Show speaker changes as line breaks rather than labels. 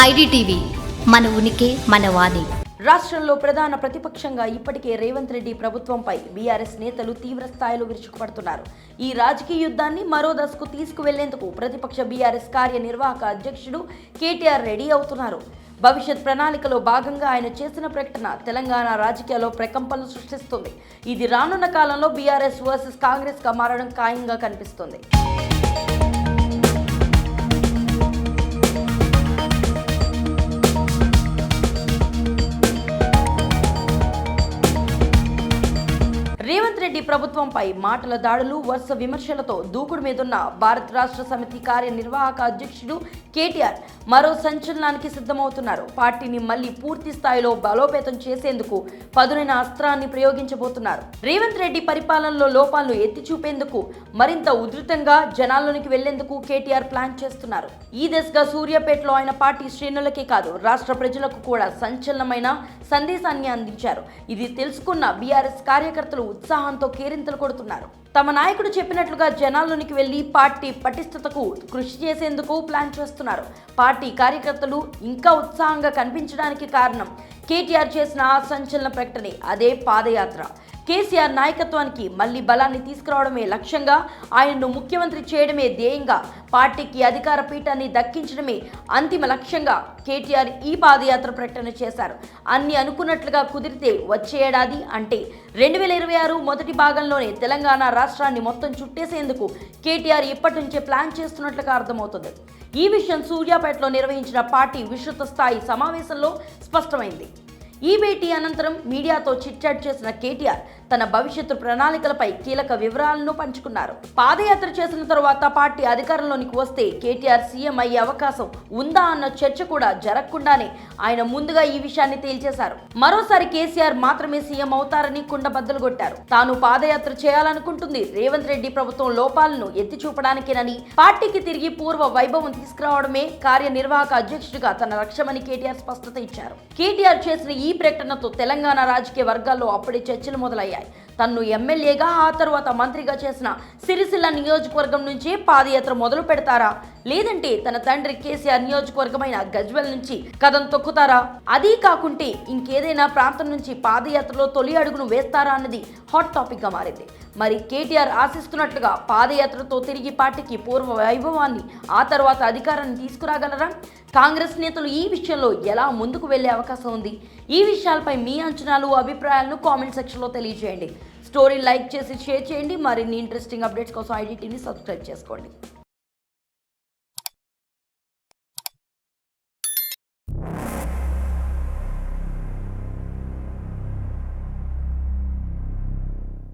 IDTV మన ఉనికి మన వాణి.
రాష్ట్రంలో ప్రధాన ప్రతిపక్షంగా ఇప్పటికే రేవంత్ రెడ్డి ప్రభుత్వంపై బీఆర్ఎస్ నేతలు తీవ్ర స్థాయిలో విరుచుకుపడుతున్నారు. ఈ రాజకీయ యుద్ధాన్ని మరో దశకు తీసుకువెళ్ళేందుకు ప్రతిపక్ష బీఆర్ఎస్ కార్యనిర్వాహక అధ్యక్షుడు కేటీఆర్ రెడీ అవుతున్నారు. భవిష్యత్ ప్రణాళికలో భాగంగా ఆయన చేసిన ప్రకటన తెలంగాణ రాజకీయాల్లో ప్రకంపనలు సృష్టిస్తుంది. ఇది రానున్న కాలంలో బీఆర్ఎస్ వర్సెస్ కాంగ్రెస్గా మారడం ఖాయంగా కనిపిస్తుంది. రేవంత్ రెడ్డి ప్రభుత్వంపై మాటల దాడులు వరుస విమర్శలతో దూకుడు మీదున్న భారత రాష్ట్ర సమితి కార్యనిర్వాహక అధ్యక్షుడు కేటీఆర్ మరో సంచలనానికి సిద్ధమవుతున్నారు. పార్టీని మళ్ళీ పూర్తి స్థాయిలో బలోపేతం చేసేందుకు పదునైన అస్త్రాన్ని ప్రయోగించబోతున్నారు. రేవంత్ రెడ్డి పరిపాలనలో లోపాలను ఎత్తి చూపేందుకు మరింత ఉధృతంగా జనాల్లోనికి వెళ్ళేందుకు కేటీఆర్ ప్లాన్ చేస్తున్నారు. ఈ దిశగా సూర్యాపేటలో ఆయన పార్టీ శ్రేణులకే కాదు రాష్ట్ర ప్రజలకు కూడా సంచలనమైన సందేశాన్ని అందించారు. ఇది తెలుసుకున్న బీఆర్ఎస్ కార్యకర్తలు ఉత్సాహం ఉత్సాహంతో కేరింతలు కొడుతున్నారు. తమ నాయకుడు చెప్పినట్లుగా జనాల్లోనికి వెళ్ళి పార్టీ పటిష్టతకు కృషి చేసేందుకు ప్లాన్ చేస్తున్నారు. పార్టీ కార్యకర్తలు ఇంకా ఉత్సాహంగా కనిపించడానికి కారణం కేటీఆర్ చేసిన ఆ సంచలన ప్రకటనే అదే పాదయాత్ర. కేసీఆర్ నాయకత్వానికి మళ్ళీ బలాన్ని తీసుకురావడమే లక్ష్యంగా ఆయనను ముఖ్యమంత్రి చేయడమే ధ్యేయంగా పార్టీకి అధికార పీఠాన్ని దక్కించడమే అంతిమ లక్ష్యంగా కేటీఆర్ ఈ పాదయాత్ర ప్రకటన చేశారు. అన్ని అనుకున్నట్లుగా కుదిరితే వచ్చే ఏడాది అంటే రెండు వేల ఇరవై ఆరు మొదటి భాగంలోనే తెలంగాణ రాష్ట్రాన్ని మొత్తం చుట్టేసేందుకు కేటీఆర్ ఇప్పటి నుంచే ప్లాన్ చేస్తున్నట్లుగా అర్థమవుతుంది. ఈ విషయం సూర్యాపేటలో నిర్వహించిన పార్టీ విస్తృత స్థాయి సమావేశంలో స్పష్టమైంది. ఈ భేటీ అనంతరం మీడియాతో చిట్చాట్ చేసిన కేటీఆర్ తన భవిష్యత్తు ప్రణాళికలపై కీలక వివరాలను పంచుకున్నారు. పాదయాత్ర చేసిన తరువాత పార్టీ అధికారంలోనికి వస్తే కేటీఆర్ సీఎం అయ్యే అవకాశం ఉందా అన్న చర్చ కూడా జరగకుండానే ఆయన ముందుగా ఈ విషయాన్ని తేల్చేశారు. మరోసారి కేసీఆర్ మాత్రమే సీఎం అవుతారని కుండబద్దలు కొట్టారు. తాను పాదయాత్ర చేయాలనుకుంటుంది. రేవంత్ రెడ్డి ప్రభుత్వం లోపాలను ఎత్తి చూపడానికేనని పార్టీకి తిరిగి పూర్వ వైభవం తీసుకురావడమే కార్యనిర్వాహక అధ్యక్షుడిగా తన లక్ష్యమని కేటీఆర్ స్పష్టత ఇచ్చారు. కేటీఆర్ చేసిన ఈ ప్రకటనతో తెలంగాణ రాజకీయ వర్గాల్లో అప్పుడే చర్చలు మొదలయ్యాయి. い。తన్ను ఎమ్మెల్యేగా ఆ తర్వాత మంత్రిగా చేసిన సిరిసిల్ల నియోజకవర్గం నుంచి పాదయాత్ర మొదలు పెడతారా? లేదంటే తన తండ్రి కేసీఆర్ నియోజకవర్గమైన గజ్వెల్ నుంచి కథం తొక్కుతారా? అదీ కాకుంటే ఇంకేదైనా ప్రాంతం నుంచి పాదయాత్రలో తొలి అడుగును వేస్తారా అన్నది హాట్ టాపిక్గా మారింది. మరి కేటీఆర్ ఆశిస్తున్నట్లుగా పాదయాత్రతో తిరిగి పార్టీకి పూర్వ వైభవాన్ని ఆ తర్వాత అధికారాన్ని తీసుకురాగలరా? కాంగ్రెస్ నేతలు ఈ విషయంలో ఎలా ముందుకు వెళ్ళే అవకాశం ఉంది? ఈ విషయాలపై మీ అంచనాలు అభిప్రాయాలను కామెంట్ సెక్షన్లో తెలియజేయండి. స్టోరీ లైక్ చేసి షేర్ చేయండి. మరిన్ని ఇంట్రెస్టింగ్ అప్డేట్స్ కోసం ఐడిటీని సబ్స్క్రైబ్ చేసుకోండి.